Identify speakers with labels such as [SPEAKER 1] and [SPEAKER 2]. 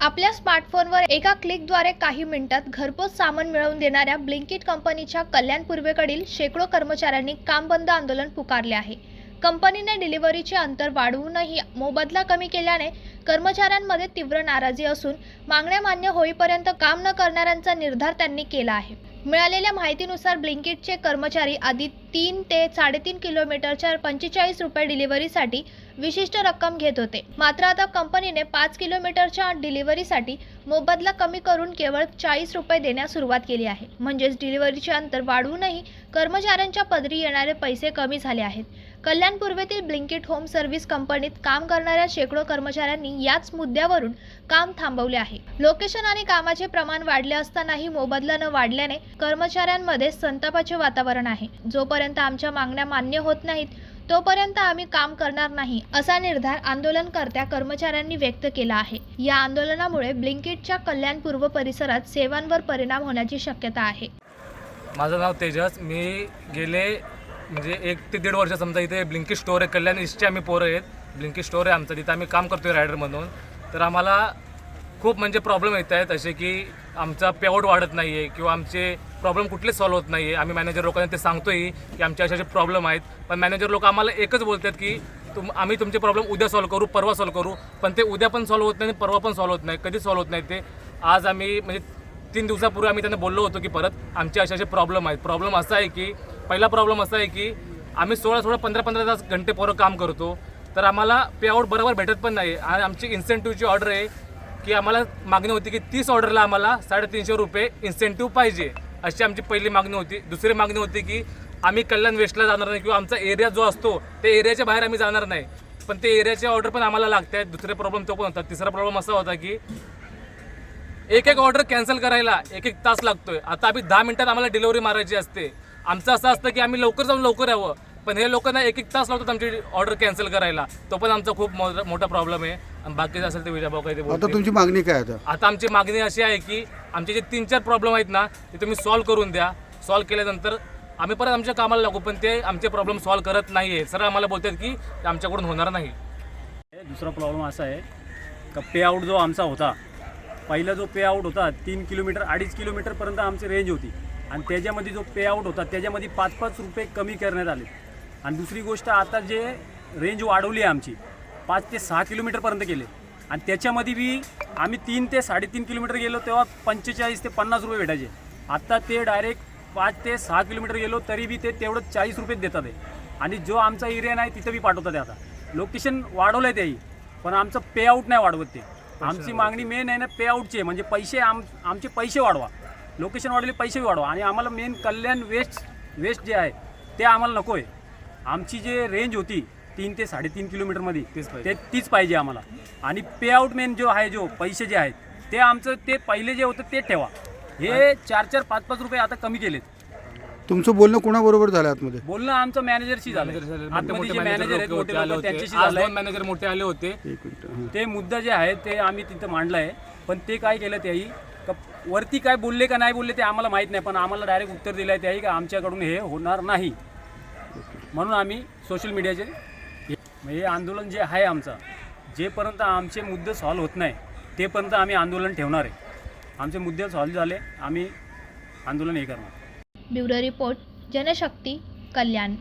[SPEAKER 1] आपल्या स्मार्टफोनवर एका क्लिकद्वारे काही मिनिटात घरपोच सामान मिळवून देणाऱ्या ब्लिंकिट कंपनीच्या कल्याण पूर्वेकडील शेकडो कर्मचाऱ्यांनी काम बंद आंदोलन पुकारले आहे. कंपनीने डिलिव्हरीचे अंतर वाढवूनही मोबदला कमी केल्याने कर्मचाऱ्यांमध्ये तीव्र नाराजी असून मागण्या मान्य होईपर्यंत काम न करणाऱ्यांचा निर्धार त्यांनी केला आहे. मिळालेल्या माहितीनुसार ब्लिंकिटचे कर्मचारी आधी तीन ते साडेतीन किलोमीटरच्या पंचेचाळीस रुपये डिलिव्हरीसाठी विशिष्ट रक्कम घेत होते. मात्र आता कंपनीने पाच किलोमीटरच्या डिलिव्हरीसाठी मोबदला कमी करून केवळ चाळीस रुपये देण्यास सुरुवात केली आहे. म्हणजेच डिलिव्हरीचे अंतर वाढवूनही कर्मचाऱ्यांच्या पदरी येणारे पैसे कमी झाले आहेत. कल्याण पूर्वेतील ब्लिंकिट होम सर्व्हिस कंपनीत काम करणाऱ्या शेकडो कर्मचाऱ्यांनी याच मुद्द्यावरून काम थांबवले आहे. लोकेशन आणि कामाचे प्रमाण वाढले असतानाही मोबदला न वाढल्याने कर्मचाऱ्यांमध्ये संतापाचे वातावरण आहे. जोपर्यंत आमच्या मागण्या मान्य होत नाहीत तोपर्यंत आम्ही काम करणार नाही असा निर्धार आंदोलनकर्त्या कर्मचाऱ्यांनी व्यक्त केला आहे. या आंदोलनामुळे ब्लिंकिट कल्याण कल्याणपूर्व परिसरात सेवांवर परिणाम होण्याची शक्यता आहे.
[SPEAKER 2] माझं नाव तेजस. मी गेले म्हणजे एक ते दीड वर्ष समजा इथे ब्लिंकी स्टोर आहे कल्याण ईस्टचे आम्ही पोरं आहेत. ब्लिंकी स्टोर आहे आमचं. तिथं आम्ही काम करतो आहे रायडरमधून तर आम्हाला खूप म्हणजे प्रॉब्लेम येत आहेत असे की आमचा पेआउट वाढत नाही आहे किंवा आमचे प्रॉब्लेम कुठलेच सॉल्व्ह होत नाही आहे आम्ही मॅनेजर लोकांना ते सांगतोय की आमचे असे असे प्रॉब्लेम आहेत. पण मॅनेजर लोक आम्हाला एकच बोलतात की तुम आम्ही तुमचे प्रॉब्लेम उद्या सॉल्व्ह करू परवा सॉल्व्ह करू. पण ते उद्या पण सॉल्व्ह होत नाही आणि परवा पण सॉल्व्ह होत नाही. कधी सॉल्व्ह होत नाही ते? आज आम्ही म्हणजे तीन दिवसापूर्वी आम्ही त्यांना बोललो होतो की परत आमचे असे असे प्रॉब्लेम आहेत. प्रॉब्लेम असा आहे की पहिला प्रॉब्लेम असा आहे की आम्ही सोळा सोळा पंधरा पंधरा तास घंटे पोरं काम करतो. तर आम्हाला पेआउट बरोबर भेटत पण नाही. आणि आमची इन्सेंटिव्हची ऑर्डर आहे की आम्हाला मागणी होती की तीस ऑर्डरला आम्हाला साडेतीनशे रुपये इन्सेंटिव्ह पाहिजे. अशी आमची पहिली मागणी होती. दुसरी मागणी होती की आम्ही कल्याण वेस्टला जाणार नाही किंवा आमचा एरिया जो असतो त्या एरियाच्या बाहेर आम्ही जाणार नाही. पण ते एरियाचे ऑर्डर पण आम्हाला लागत आहेत दुसरे प्रॉब्लेम तो पण होता. तिसरा प्रॉब्लेम असा होता की एक एक ऑर्डर कॅन्सल करायला एक एक तास लागतोय. आता आम्ही दहा मिनिटात आम्हाला डिलिव्हरी मारायची असते. आमचं असं असतं की आम्ही लवकर जाऊन लवकर यावं. पण हे लोकांना एक एक तास लागतात आमची ऑर्डर कॅन्सल करायला. तो पण आमचा खूप मोठा प्रॉब्लेम आहे. आणि बाकीचं असेल ते विजयभाऊ काही
[SPEAKER 3] आता. तुमची मागणी काय आता?
[SPEAKER 2] आता आमची मागणी अशी आहे की आमचे जे तीन चार प्रॉब्लेम आहेत ना ते तुम्ही सॉल्व्ह करून द्या. सॉल्व्ह केल्यानंतर आम्ही परत आमच्या कामाला लागू पण ते आमचे प्रॉब्लेम सॉल्व्ह करत नाही आहे सर आम्हाला बोलतात की आमच्याकडून होणार नाही.
[SPEAKER 4] दुसरा प्रॉब्लेम असा आहे का पेआउट जो आमचा होता पहिला जो पेआउट होता तीन किलोमीटर अडीच किलोमीटरपर्यंत आमची रेंज होती. आणि त्याच्यामध्ये जो पेआउट होता त्याच्यामध्ये पाच पाच रुपये कमी करण्यात आले. आणि दुसरी गोष्ट आता जे रेंज वाढवली आहे आमची पाच ते सहा किलोमीटरपर्यंत गेले आणि त्याच्यामध्ये बी आम्ही तीन ते साडेतीन किलोमीटर गेलो तेव्हा पंचेचाळीस ते पन्नास रुपये भेटायचे. आत्ता ते डायरेक्ट पाच ते सहा किलोमीटर गेलो तरी बी ते तेवढं चाळीस रुपयेच देतात आहे आणि जो आमचा एरिया नाही तिथं बी पाठवतात आता. लोकेशन वाढवलं आहे त्याही पण आमचं पेआउट नाही वाढवत ते. आमची मागणी मेन आहे ना पेआउटची आहे. म्हणजे पैसे आम आमचे पैसे वाढवा. लोकेशन वाढवले पैसे वाढवा. आणि आम्हाला मेन कल्याण वेस्ट वेस्ट जे आहे ते आम्हाला नको आहे. आमची जे रेंज होती तीन ते साडेतीन किलोमीटरमध्ये
[SPEAKER 2] तीच.
[SPEAKER 4] ते तीच पाहिजे आम्हाला. आणि पेआउट मेन जो आहे जो पैसे जे आहेत ते आमचं ते पहिले जे होतं ते ठेवा. हे चार चार पाच पाच रुपये आता कमी केलेत.
[SPEAKER 3] तुमचं बोलणं कोणाबरोबर झालं आतमध्ये?
[SPEAKER 4] बोलणं आमचं मॅनेजरशी झालं आतमध्ये जे
[SPEAKER 2] मॅनेजर
[SPEAKER 4] आहेत मोठे लोकं. त्यांच्याशी झालंय.
[SPEAKER 2] मॅनेजर मोठे आले होते.
[SPEAKER 3] एक मिनिट.
[SPEAKER 4] ते मुद्दा जे आहे ते आम्ही तिथं मांडलं आहे पण ते काय केलं त्याही? का वरती काय बोलले का नाही बोलले ते आम्हाला माहीत नाही पण आम्हाला डायरेक्ट उत्तर दिलं आहे त्याही का आमच्याकडून हे होणार नाही. म्हणून आम्ही सोशल मीडियाचे हे- हे आंदोलन जे आहे आमचं जेपर्यंत आमचे मुद्दे सॉल्व्ह होत नाही तेपर्यंत आम्ही आंदोलन ठेवणार आहे. आमचे मुद्दे सॉल्व्ह झाले. आम्ही आंदोलन हे करणार.
[SPEAKER 1] Bureau report Janshakti Kalyan.